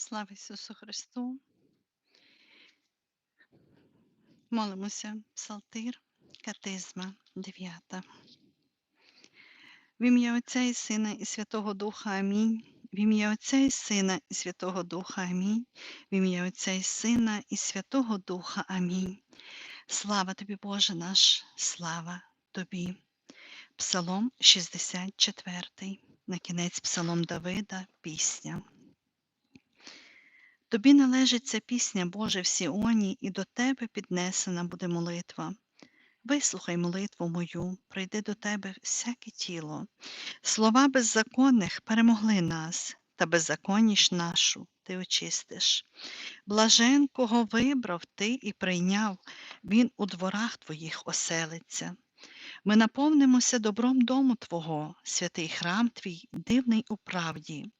Слава Ісусу Христу! Молимося, Псалтир, Катизма, 9. В ім'я Отця і Сина, і Святого Духа Амінь. В ім'я Отця і Сина, і Святого Духа Амінь. В ім'я Отця і Сина, і Святого Духа Амінь. Слава тобі, Боже наш, слава тобі. Псалом 64. На кінець Псалом Давида, пісня. Тобі належить ця пісня, Боже, в Сіоні, і до Тебе піднесена буде молитва. Вислухай молитву мою, прийди до Тебе всяке тіло. Слова беззаконних перемогли нас, та беззаконність нашу ти очистиш. Блажен, кого вибрав ти і прийняв, він у дворах твоїх оселиться. Ми наповнимося добром дому Твого, святий храм Твій, дивний у правді.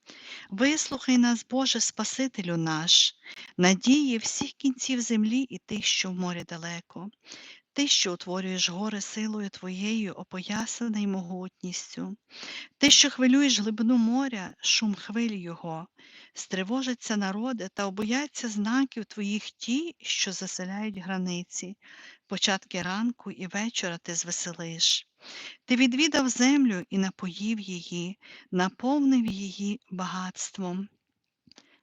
Вислухай нас, Боже Спасителю наш, надії всіх кінців землі і тих, що в морі далеко. Ти, що утворюєш гори силою Твоєю, опоясаний могутністю, Ти, що хвилюєш глибину моря, шум хвиль його, стривожаться народи та обояться знаків Твоїх ті, що заселяють границі, початки ранку і вечора ти звеселиш. Ти відвідав землю і напоїв її, наповнив її багатством.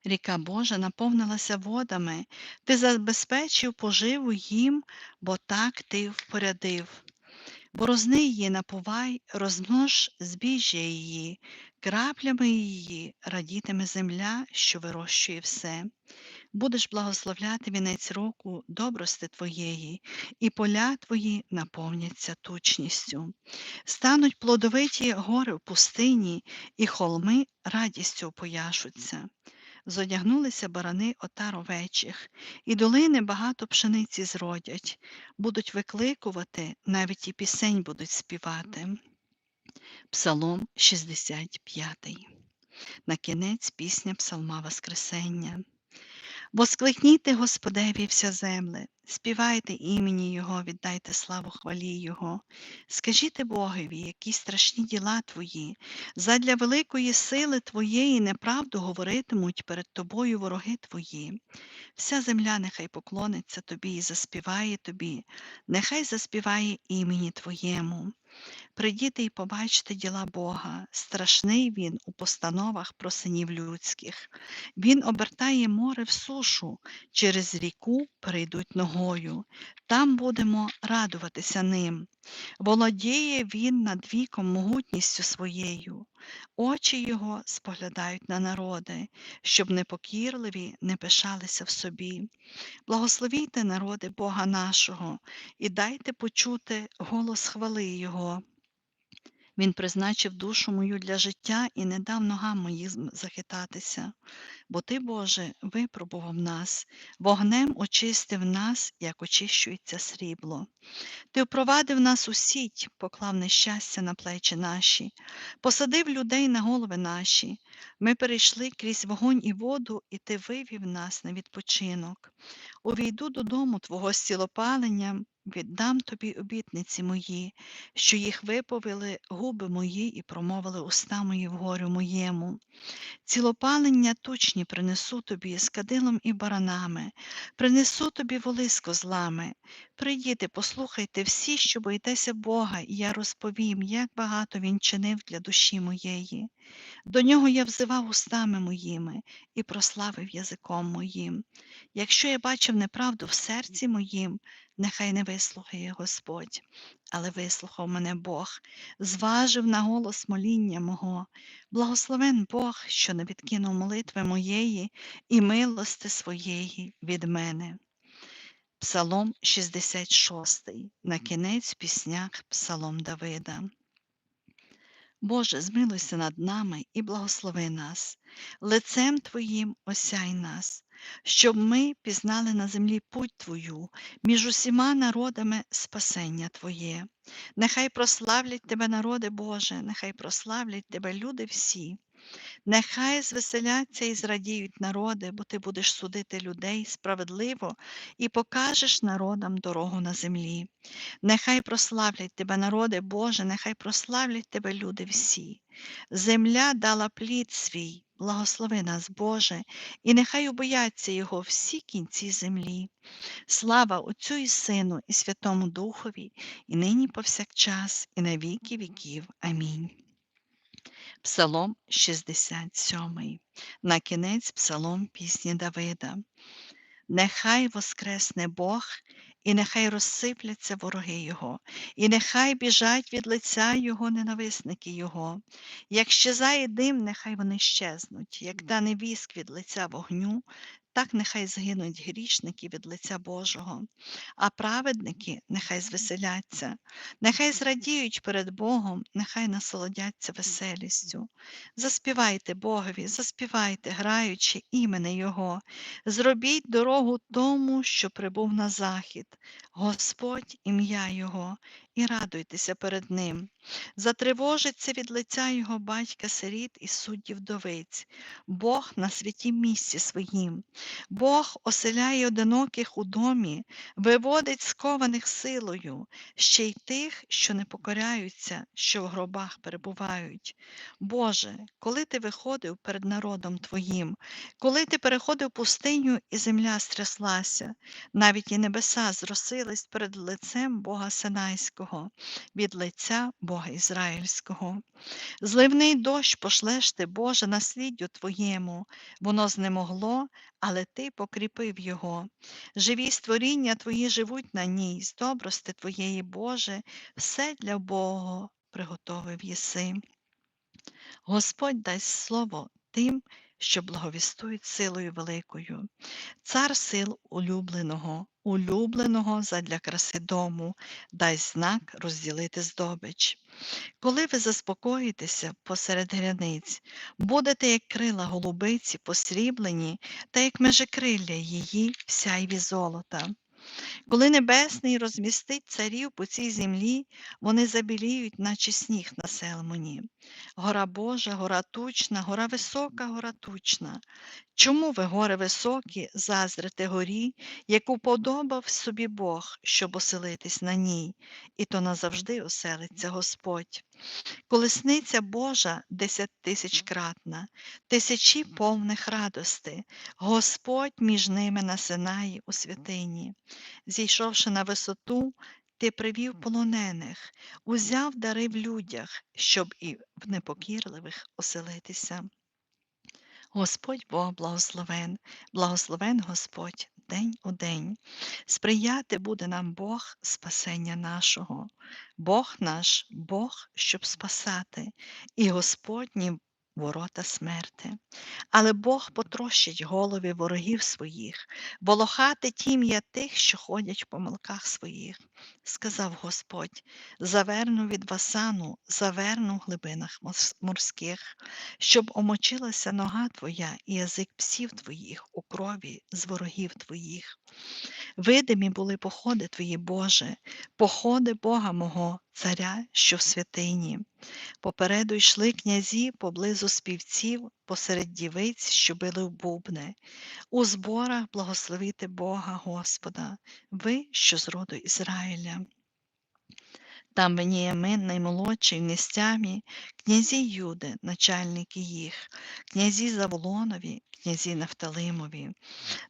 Ріка Божа наповнилася водами, ти забезпечив поживу їм, бо так ти впорядив. Борозни її напувай, розмнож збіжжя її, краплями її радітиме земля, що вирощує все. Будеш благословляти вінець року добрости твоєї, і поля твої наповняться тучністю. Стануть плодовиті гори в пустині, і холми радістю пояшуться зодягнулися барани отар овечих, і долини багато пшениці зродять, будуть викликувати, навіть і пісень будуть співати. Псалом 65. На кінець пісня Псалма Воскресення. Воскликніте Господеві вся земле, співайте імені Його, віддайте славу хвалі Його. Скажіть Богові, які страшні діла Твої, задля великої сили Твоєї неправду говоритимуть перед Тобою вороги Твої. Вся земля нехай поклониться Тобі і заспіває Тобі, нехай заспіває імені Твоєму. Придіти і побачте діла Бога, страшний Він у постановах про синів людських. Він обертає море в сушу, через ріку перейдуть ногою, там будемо радуватися ним. Володіє він над віком могутністю своєю, очі його споглядають на народи, щоб непокірливі не пишалися в собі. Благословійте народи Бога нашого і дайте почути голос хвали Його. Він призначив душу мою для життя і не дав ногам моїм захитатися. Бо ти, Боже, випробував нас, вогнем очистив нас, як очищується срібло. Ти впровадив нас у сіть, поклав нещастя на плечі наші, посадив людей на голови наші. Ми перейшли крізь вогонь і воду, і ти вивів нас на відпочинок. Увійду додому Твого з цілопаленням, віддам тобі обітниці мої, що їх виповіли губи мої і промовили уста мої вгорю моєму. Цілопалення тучні принесу тобі з кадилом і баранами, принесу тобі воли з козлами. Прийдіте, послухайте всі, що боїтеся Бога, і я розповім, як багато Він чинив для душі моєї. До нього я взивав устами моїми і прославив язиком моїм. Якщо я бачив неправду в серці моїм, нехай не вислухає Господь, але вислухав мене Бог, зважив на голос моління мого. Благословен Бог, що не відкинув молитви моєї і милости своєї від мене. Псалом 66, на кінець піснях Псалом Давида. Боже, змилуйся над нами і благослови нас, лицем Твоїм осяй нас, щоб ми пізнали на землі путь Твою, між усіма народами спасення Твоє. Нехай прославлять Тебе, народи Боже, нехай прославлять Тебе люди всі. Нехай звеселяться і зрадіють народи, бо ти будеш судити людей справедливо і покажеш народам дорогу на землі. Нехай прославлять тебе, народи Боже, нехай прославлять тебе люди всі. Земля дала плід свій, Благослови нас, Боже, і нехай убояться Його всі кінці землі. Слава Отцю і Сину, і Святому Духові, і нині повсякчас, і на віки віків. Амінь. Псалом 67. На кінець Псалом пісні Давида. Нехай воскресне Бог, і нехай розсипляться вороги Його, і нехай біжать від лиця Його ненависники Його. Як щезає дим, нехай вони щезнуть, як дане віск від лиця вогню, так нехай згинуть грішники від лиця Божого, а праведники нехай звеселяться, нехай зрадіють перед Богом, нехай насолодяться веселістю. Заспівайте Богові, заспівайте, граючи імени Його, зробіть дорогу тому, що прибув на захід, Господь ім'я Його, і радуйтеся перед Ним. Затривожиться від лиця Його батька сиріт і суддів вдовиць, Бог на святім місці своїм, Бог оселяє одиноких у домі, виводить скованих силою, ще й тих, що не покоряються, що в гробах перебувають. Боже, коли ти виходив перед народом Твоїм, коли ти переходив пустиню, і земля стряслася, навіть і небеса зросились перед лицем Бога Синайського, від лиця Бога Ізраїльського. Зливний дощ пошлеш ти, Боже, насліддю Твоєму, воно знемогло, але Ти покріпив його. Живі створіння Твої живуть на ній, з добрости Твоєї, Боже, все для Бога приготовив єси. Господь дасть слово тим, що благовістують силою великою. Цар сил улюбленого, улюбленого задля краси дому, дай знак розділити здобич. Коли ви заспокоїтеся посеред гряниць, будете, як крила голубиці, посріблені, та як межекрилля її в сяйві золота. Коли Небесний розмістить царів по цій землі, вони забіліють, наче сніг на селмоні. Гора Божа, гора тучна, гора висока, гора тучна. Чому ви, гори високі, зазрите горі, яку подобав собі Бог, щоб оселитись на ній, і то назавжди оселиться Господь. Колесниця Божа десятитисячкратна, тисячі повних радости, Господь між ними на Синаї у святині. Зійшовши на висоту, ти привів полонених, узяв дари в людях, щоб і в непокірливих оселитися. Господь Бог благословен, благословен Господь день у день. Сприяти буде нам Бог спасення нашого, Бог наш, Бог, щоб спасати, і Господні ворота смерти. Але Бог потрощить голови ворогів своїх, волохати тім'я тих, що ходять в помилках своїх. Сказав Господь: заверну від васану, заверну в глибинах морських, щоб омочилася нога твоя і язик псів твоїх у крові з ворогів твоїх. Видимі були походи твої, Боже, походи Бога мого, Царя, що в святині. Попереду йшли князі поблизу співців, посеред дівиць, що били в бубни. У зборах благословити Бога Господа, ви, що з роду Ізраїля. Там Веніямин, наймолодший в нестямі, князі Юди, начальники їх, князі Заволонові, князі Нафталимові.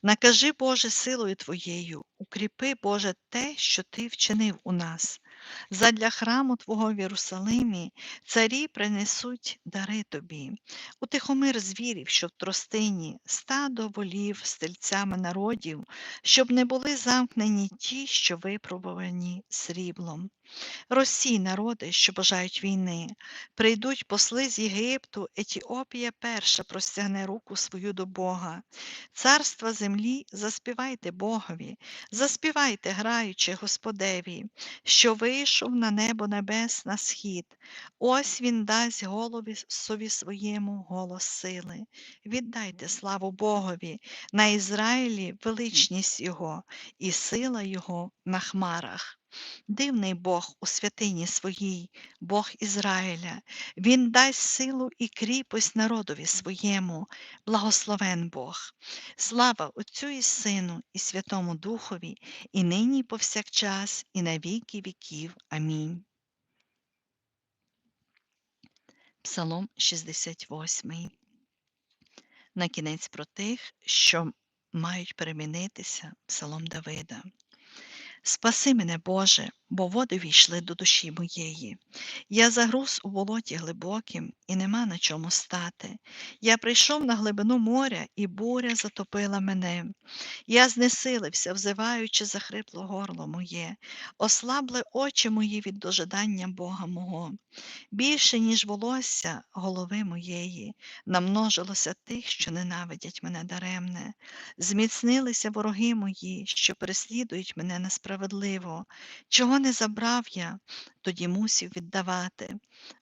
Накажи, Боже, силою Твоєю, укріпи, Боже, те, що Ти вчинив у нас. Задля храму Твого в Єрусалимі царі принесуть дари тобі, утихомир звірів, що в тростині, стадо волів з тельцями народів, щоб не були замкнені ті, що випробувані сріблом. Росій народи, що бажають війни, прийдуть посли з Єгипту, Етіопія перша простягне руку свою до Бога. Царства землі, заспівайте Богові, заспівайте, граючи Господеві, що вийшов на небо небес на схід. Ось він дасть голові сові своєму голос сили. Віддайте славу Богові, на Ізраїлі величність Його і сила Його на хмарах. Дивний Бог у святині своїй, Бог Ізраїля, Він дасть силу і кріпость народові своєму, благословен Бог. Слава Отцю і Сину, і Святому Духові, і нині, і повсякчас, і на віки віків. Амінь. Псалом 68 На кінець про тих, що мають перемінитися, Псалом Давида. Спаси мене, Боже, бо води війшли до душі моєї. Я загруз у болоті глибоким, і нема на чому стати. Я прийшов на глибину моря, і буря затопила мене. Я знесилився, взиваючи захрипло горло моє, ослабли очі мої від дожидання Бога мого. Більше, ніж волосся голови моєї, намножилося тих, що ненавидять мене даремне, зміцнилися вороги мої, що переслідують мене несправедливо. Чого не забрав я, тоді мусів віддавати.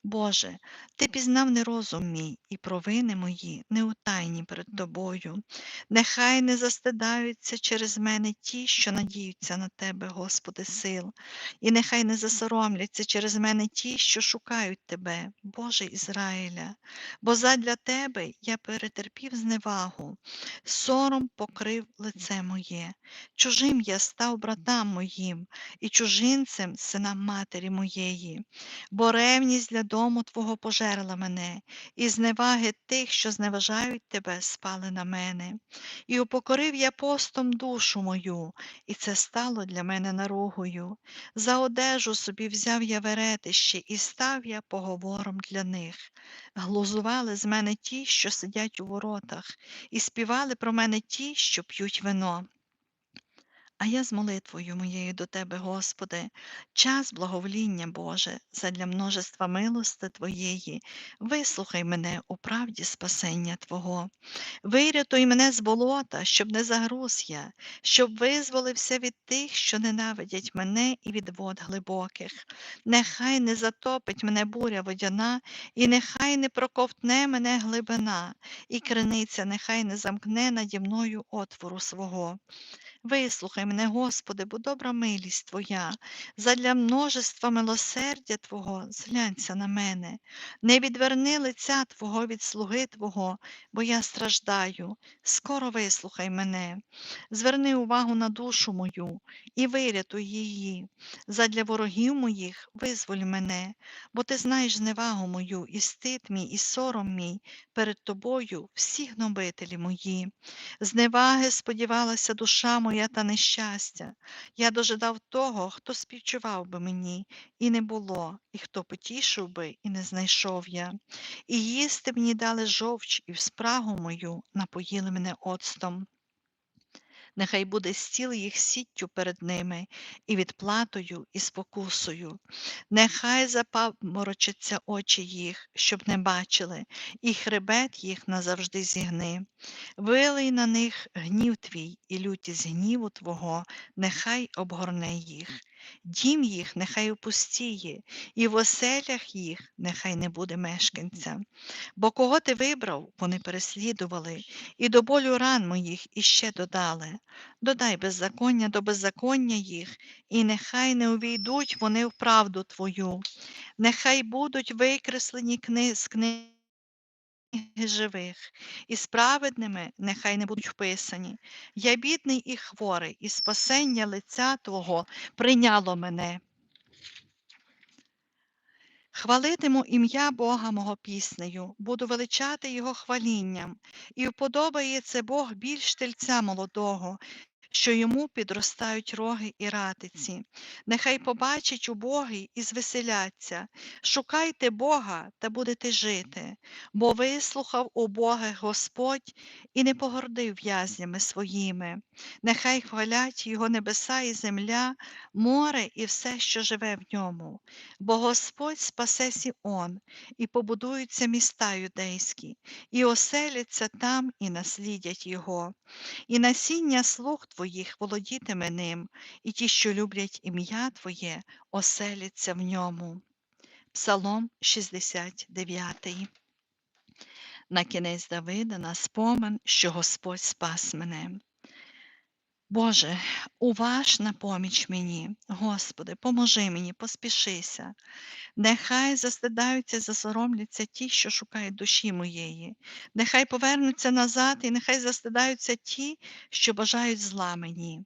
Боже, ти пізнав нерозум мій, і провини мої неутайні перед тобою. Нехай не застидаються через мене ті, що надіються на тебе, Господи, сил, і нехай не засоромляться через мене ті, що шукають Тебе, Боже Ізраїля, бо задля Тебе я перетерпів зневагу, сором покрив лице моє, чужим я став братам моїм і чужинцем синам матері моєї, бо ревність для дому Твого пожерла мене, і зневаги тих, що зневажають Тебе, спали на мене. І упокорив я постом душу мою, і це стало для мене наругою. За одежу собі взяв я веретище, і став я поговором для них. Глузували з мене ті, що сидять у воротах, і співали про мене ті, що п'ють вино. А я з молитвою моєю до Тебе, Господи, час благовоління Боже, задля множества милости Твоєї, вислухай мене у правді спасення Твого. Вирятуй мене з болота, щоб не загруз я, щоб визволився від тих, що ненавидять мене і від вод глибоких. Нехай не затопить мене буря водяна, і нехай не проковтне мене глибина, і криниця нехай не замкне наді мною отвору свого. Вислухай мене, Господи, бо добра милість Твоя, задля множества милосердя Твого зглянься на мене, не відверни лиця Твого від слуги Твого, бо я страждаю. Скоро вислухай мене, зверни увагу на душу мою і вирятуй її. Задля ворогів моїх визволь мене, бо ти знаєш зневагу мою, і стид мій, і сором мій перед тобою всі гнобителі мої. Зневаги сподівалася душа моя та нещастя. Я дожидав того, хто співчував би мені, і не було, і хто потішив би, і не знайшов я. І їсти мені дали жовч, і в спрагу мою напоїли мене оцтом. Нехай буде стіл їх сіттю перед ними, і відплатою, і спокусою. Нехай запаморочаться очі їх, щоб не бачили, і хребет їх назавжди зігни. Вилий на них гнів твій, і лютість гніву Твого, нехай обгорне їх. Дім їх нехай опустіє, і в оселях їх нехай не буде мешканця. Бо кого ти вибрав, вони переслідували, і до болю ран моїх іще додали. Додай беззаконня до беззаконня їх, і нехай не увійдуть вони в правду Твою, нехай будуть викреслені з книги живих, і справедними нехай не будуть вписані. Я бідний і хворий, і спасення лиця Твого прийняло мене. Хвалитиму ім'я Бога мого піснею, буду величати Його хвалінням, і вподобається Бог більш тельця молодого, що йому підростають роги і ратиці. Нехай побачить убогий і звеселяться. Шукайте Бога та будете жити, бо вислухав убогих Господь і не погордив в'язнями своїми. Нехай хвалять його небеса і земля, море і все, що живе в ньому. Бо Господь спасе Сіон, і побудуються міста юдейські, і оселяться там, і наслідять його. І насіння слуг твоїх володітиме ним, і ті, що люблять ім'я Твоє, оселяться в ньому. Псалом 69 На кінець Давида на спомин, що Господь спас мене. Боже, уваж на поміч мені, Господи, поможи мені, поспішися. Нехай застидаються, засоромляться ті, що шукають душі моєї. Нехай повернуться назад, і нехай застидаються ті, що бажають зла мені.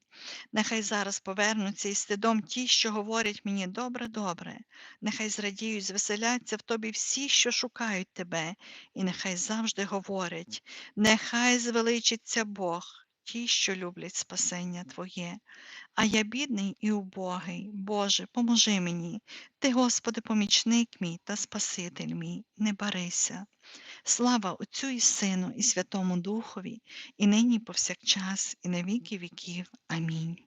Нехай зараз повернуться із стидом ті, що говорять мені добре, добре. Нехай зрадіють, звеселяться в тобі всі, що шукають тебе, і нехай завжди говорять, нехай звеличиться Бог, ті, що люблять спасення Твоє. А я бідний і убогий, Боже, поможи мені. Ти, Господи, помічник мій та Спаситель мій, не барися. Слава Отцю і Сину, і Святому Духові, і нині, і повсякчас, і на віки віків. Амінь.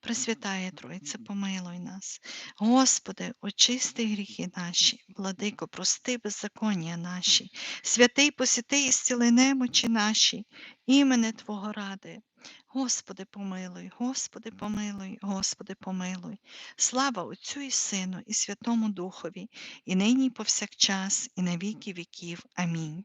Пресвятає Тройце, помилуй нас. Господи, очисти гріхи наші, владико, прости беззаконня наші, святий посіти і зціли немочі наші, імене Твого ради. Господи, помилуй, Господи, помилуй, Господи, помилуй. Слава Отцю і Сину, і Святому Духові, і нині, і повсякчас, і на віки віків. Амінь.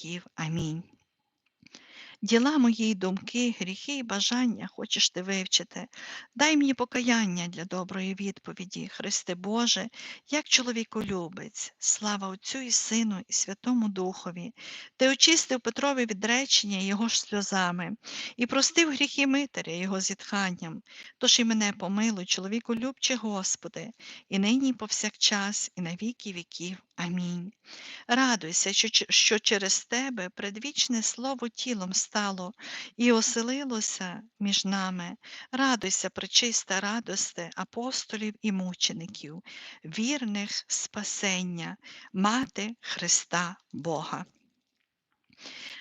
віків. Амінь. Діла мої думки, гріхи і бажання хочеш ти вивчити. Дай мені покаяння для доброї відповіді, Христе Боже, як чоловіколюбець, слава Отцю і Сину, і Святому Духові. Ти очистив Петрові відречення його ж сльозами, і простив гріхи Митаря його зітханням. Тож і мене помилуй, чоловіколюбче Господи, і нині, повсякчас, і на віки віків. Амінь. Радуйся, що, що через тебе предвічне слово тілом стало і оселилося між нами. Радуйся, пречиста радости апостолів і мучеників, вірних спасення, мати Христа Бога.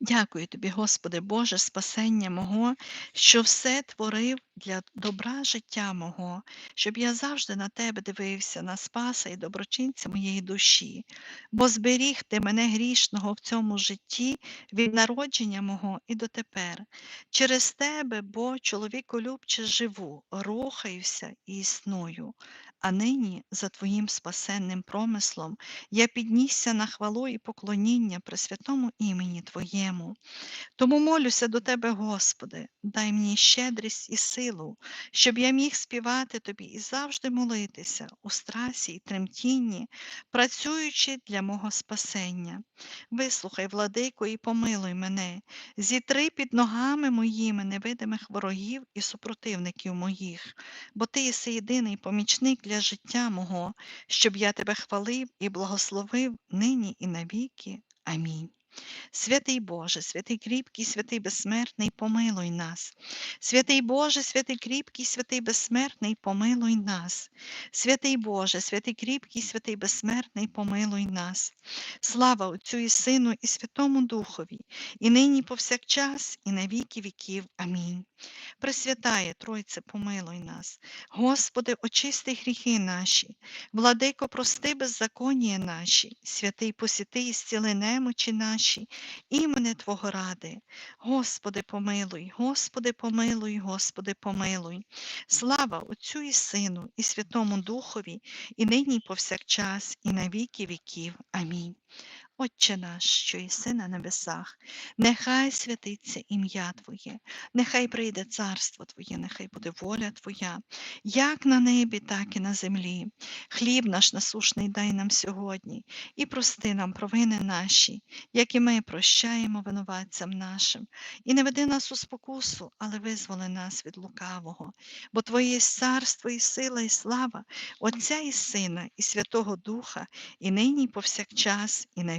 Дякую тобі, Господи Боже, спасення мого, що все творив для добра життя мого, щоб я завжди на Тебе дивився, на Спаса і доброчинця моєї душі, бо зберіг ти мене грішного в цьому житті від народження мого і дотепер. Через Тебе, бо чоловіколюбче живу, рухаюся і існую. А нині за Твоїм спасенним промислом я піднісся на хвалу і поклоніння при святому імені Твоєму. Тому молюся до Тебе, Господи, дай мені щедрість і силу, щоб я міг співати Тобі і завжди молитися у страсі і тремтінні, працюючи для мого спасення. Вислухай, владико, і помилуй мене, зітри під ногами моїми невидимих ворогів і супротивників моїх, бо Ти єси єдиний помічник для життя мого, щоб я тебе хвалив і благословив нині і навіки. Амінь. Святий Боже, святий кріпкий, святий безсмертний, помилуй нас. Святий Боже, святий кріпкий, святий безсмертний, помилуй нас. Святий Боже, святий кріпкий, святий безсмертний, помилуй нас. Слава Отцю і Сину, і Святому Духові, і нині, повсякчас, і на віки віків. Амінь. Пресвятає Тройце, помилуй нас. Господи, очисти гріхи наші, владико, прости беззаконня наші, святий посіти і зціли немочі наші, імене Твого ради. Господи, помилуй, Господи, помилуй, Господи, помилуй. Слава Отцю і Сину, і Святому Духові, і нині, і повсякчас, і на віки віків. Амінь. Отче наш, що єси на небесах, нехай святиться ім'я Твоє, нехай прийде царство Твоє, нехай буде воля Твоя, як на небі, так і на землі. Хліб наш насушний дай нам сьогодні, і прости нам провини наші, як і ми прощаємо винуватцям нашим. І не веди нас у спокусу, але визволи нас від лукавого, бо Твоє є царство, і сила, і слава, Отця і Сина, і Святого Духа, і нині, і повсякчас, і на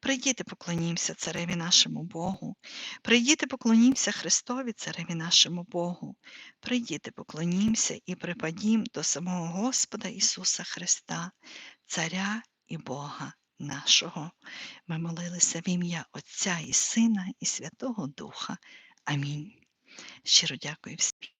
Прийдіте, поклонімося цареві нашому Богу. Прийдіте, поклонімося Христові, цареві нашому Богу. Прийдіте, поклонімося і припадім до самого Господа Ісуса Христа, Царя і Бога нашого. Ми молилися в ім'я Отця і Сина, і Святого Духа. Амінь. Щиро дякую всім.